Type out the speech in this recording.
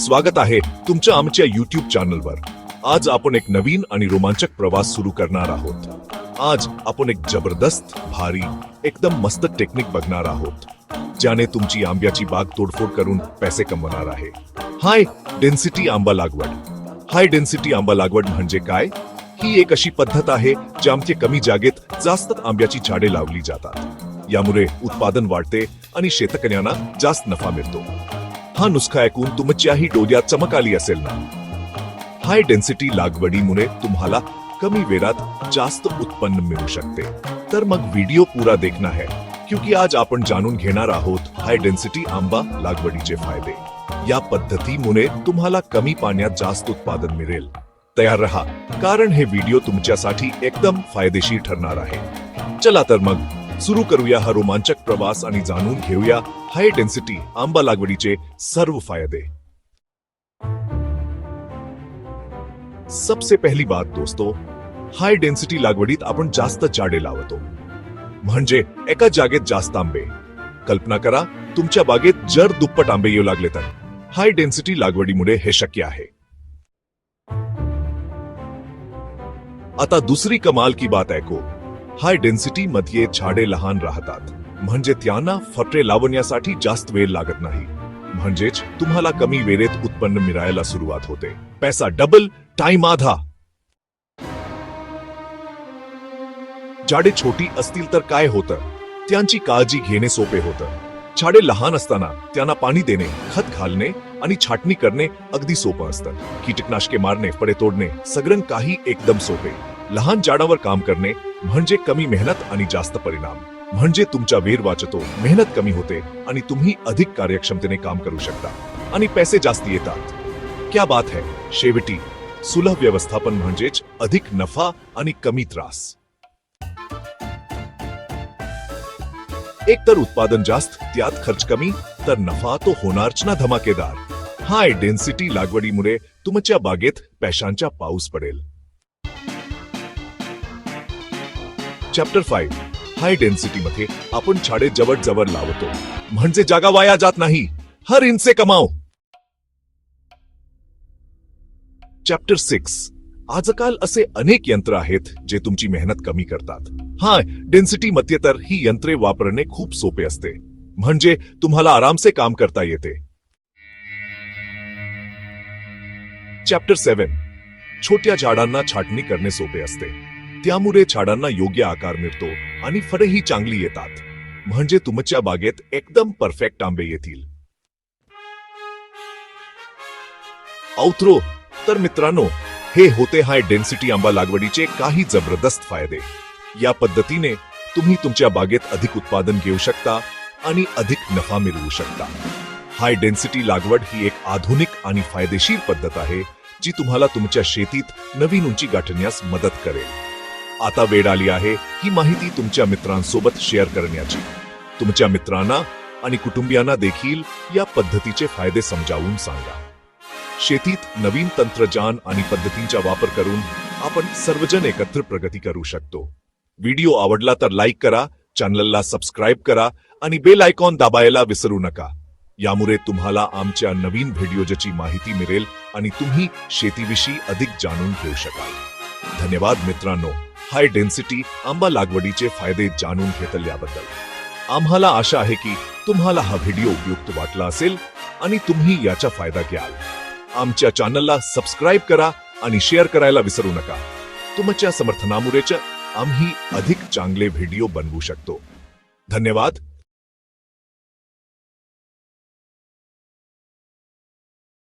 स्वागत आहे तुमच्या आमच्या युट्यूब चॅनलवर आज आपण एक नवीन आणि रोमांचक प्रवास सुरू करणार आहोत. आज आपण एक जबरदस्त भारी एकदम मस्त टेक्निक बघणार आहोत. ज्याने तुमची आंब्याची बाग तोडफोड करून पैसे कमवणार आहे. हाय डेन्सिटी आंबा लागवड. हाय डेन्सिटी आंबा लागवड म्हणजे काय? ही एक अशी पद्धत आहे ज्यामध्ये कमी जागेत जास्त आंब्याची झाडे लावली जातात. यामुळे उत्पादन वाढते आणि शेतकऱ्यांना जास्त नफा मिळतो. हा नुसखा ऐकून तुमच्याही डोळ्यात चमक आली असेल ना? हाय डेन्सिटी लागवडीमुळे तुम्हाला कमी वेळात जास्त उत्पन्न मिळू शकते. तर मग व्हिडिओ पुरा देखना है क्योंकि आज आपण जाणून घेणार आहोत हाय डेन्सिटी आंबा लागवडीचे फायदे. या पद्धतीमुळे तुम्हाला कमी पाण्यात जास्त उत्पादन मिळेल. तयार रहा कारण हे व्हिडिओ तुमच्यासाठी एकदम फायदेशीर ठरणार आहे. चला तर मग सुरू करूया हा रोमांचक प्रवास आणि जाणून घेऊया हाय डेन्सिटी आंबा लागवडीचे सर्व फायदे. सबसे पहिली बात दोस्तो हाय डेन्सिटी लागवडीत आपण जास्त झाडे लावतो. म्हणजे एका जागेत जास्त आंबे. कल्पना करा तुमच्या बागेत जर दुप्पट आंबे येऊ लागले तर. हाय डेन्सिटी लागवडीमुळे हे शक्य आहे. आता दुसरी कमाल की बात ऐकू. हाय डेन्सिटी मध्ये झाडे लहान राहतात. म्हणजे त्यांना फटरे लावण्यासाठी जास्त वेळ लागत नाही. म्हणजेच तुम्हाला कमी वेळेत उत्पन्न मिळायला सुरुवात होते. पैसा डबल टाइम आधा. झाडे छोटी असतील तर काय होतं? त्यांची काळजी घेणे सोपे होतं. झाडे लहान असताना त्यांना पाणी देणे खत घालणे आणि छाटणी करणे अगदी सोपं असतं. कीटकनाशके मारणे फळे तोडणे सगळं काही एकदम सोपे. लहान झाडावर काम करणे म्हणजे कमी मेहनत आणि जास्त परिणाम. म्हणजे तुमचा वेळ वाचतो मेहनत कमी होते आणि तुम्ही अधिक कार्यक्षमतेने काम करू शकता आणि पैसे जास्त येतात. क्या बात है शेवटी सुलभ व्यवस्थापन म्हणजेच अधिक नफा आणि कमी त्रास. एकतर उत्पादन जास्त त्यात खर्च कमी तर नफा तो होणारच ना धमाकेदार. हाय डेन्सिटी लागवडीमुळे तुमच्या बागेत पैशांचा पाऊस पडेल. चॅप्टर फाईव्ह हाय डेन्सिटी मध्ये आपण झाडे जवळ जवळ लावतो. म्हणजे जागा वाया जात नाही. हर इनसे कमाव. चॅप्टर सिक्स आजकाल असे अनेक यंत्र आहेत जे तुमची मेहनत कमी करतात. हा डेन्सिटी मध्ये तर ही यंत्रे वापरणे खूप सोपे असते. म्हणजे तुम्हाला आरामसे काम करता येते. चॅप्टर सेव्हन छोट्या झाडांना छाटणी करणे सोपे असते. त्यामुळे झाडांना योग्य आकार मिळतो आणि फळेही चांगली येतात. म्हणजे तुमच्या बागेत एकदम परफेक्ट आंबे येतील. औत्रो तर मित्रांनो हे होते हाय डेन्सिटी आंबा लागवडीचे काही जबरदस्त फायदे. या पद्धतीने तुम्ही तुमच्या बागेत अधिक उत्पादन घेऊ शकता आणि अधिक नफा मिळवू शकता. हाय डेन्सिटी लागवड ही एक आधुनिक आणि फायदेशीर पद्धत आहे जी तुम्हाला तुमच्या शेतीत नवीन उंची गाठण्यास मदत करेल. आता वेळ आली आहे ही माहिती तुमच्या मित्रांसोबत शेअर करण्याची. तुमच्या मित्रांना आणि कुटुंबियांना देखील या पद्धतीचे फायदे समजावून सांगा. शेतीत नवीन तंत्रज्ञान आणि पद्धतींचा वापर करून आपण सर्वजण एकत्र प्रगती करू शकतो. व्हिडिओ आवडला तर लाईक करा चॅनलला सबस्क्राईब करा आणि बेल आयकॉन दाबायला विसरू नका. यामुळे तुम्हाला आमच्या नवीन व्हिडिओजची माहिती मिळेल आणि तुम्ही शेतीविषयी अधिक जाणून घेऊ शकाल. धन्यवाद मित्रांनो. हाय डेन्सिटी आंबा लागवडीचे फायदे जाणून घेतल्याबद्दल आम्हाला आशा आहे की तुम्हाला हा व्हिडिओ उपयुक्त वाटला असेल आणि तुम्ही याचा फायदा घ्याल. आमच्या चॅनलला सबस्क्राईब करा आणि शेअर करायला विसरू नका. तुमच्या समर्थनामुळेच आम्ही अधिक चांगले व्हिडिओ बनवू शकतो. धन्यवाद.